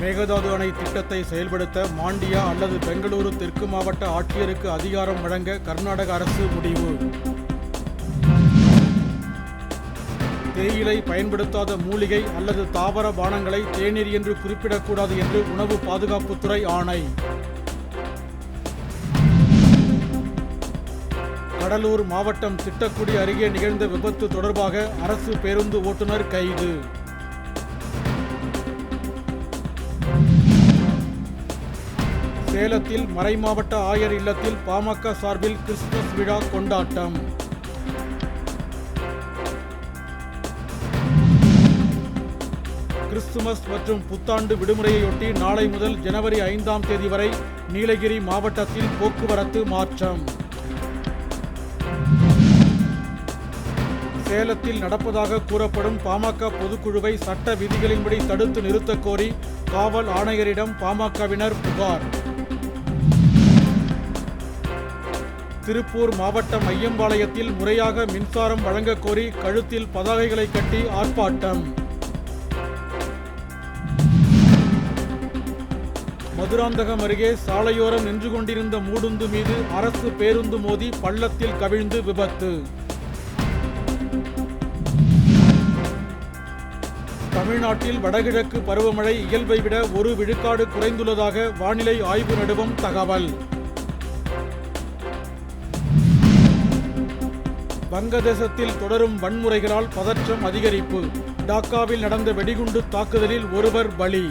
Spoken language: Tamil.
மேகதாது அணை திட்டத்தை செயல்படுத்த மாண்டியா அல்லது பெங்களூரு தெற்கு மாவட்ட ஆட்சியருக்கு அதிகாரம் வழங்க கர்நாடக அரசு முடிவு. தேயிலை பயன்படுத்தாத மூலிகை அல்லது தாவர பானங்களை தேநீர் என்று குறிப்பிடக்கூடாது என்று உணவு பாதுகாப்புத்துறை ஆணை. கடலூர் மாவட்டம் திட்டக்குடி அருகே நிகழ்ந்த விபத்து தொடர்பாக அரசு பேருந்து ஓட்டுநர் கைது. சேலத்தில் மறைமாவட்ட ஆயர் இல்லத்தில் பாமக சார்பில் கிறிஸ்துமஸ் விழா கொண்டாட்டம். கிறிஸ்துமஸ் மற்றும் புத்தாண்டு விடுமுறையொட்டி நாளை முதல் ஜனவரி ஐந்தாம் தேதி வரை நீலகிரி மாவட்டத்தில் போக்குவரத்து மாற்றம். சேலத்தில் நடப்பதாக கூறப்படும் பாமக பொதுக்குழுவை சட்ட விதிகளின்படி தடுத்து நிறுத்தக் கோரி காவல் ஆணையரிடம் பாமகவினர் புகார். திருப்பூர் மாவட்டம் ஐயம்பாளையத்தில் முறையாக மின்சாரம் வழங்க கோரி கழுத்தில் பதாகைகளை கட்டி ஆர்ப்பாட்டம். மதுராந்தகம் அருகே சாலையோரம் நின்று கொண்டிருந்த மூடுந்து மீது அரசு பேருந்து மோதி பள்ளத்தில் கவிழ்ந்து விபத்து. தமிழ்நாட்டில் வடகிழக்கு பருவமழை இயல்பை விட ஒரு விழுக்காடு குறைந்துள்ளதாக வானிலை ஆய்வு நடுவம் தகவல். வங்கதேசத்தில் தொடரும் வன்முறைகளால் பதற்றம் அதிகரிப்பு. டாக்காவில் நடந்த வெடிகுண்டு தாக்குதலில் ஒருவர் பலி.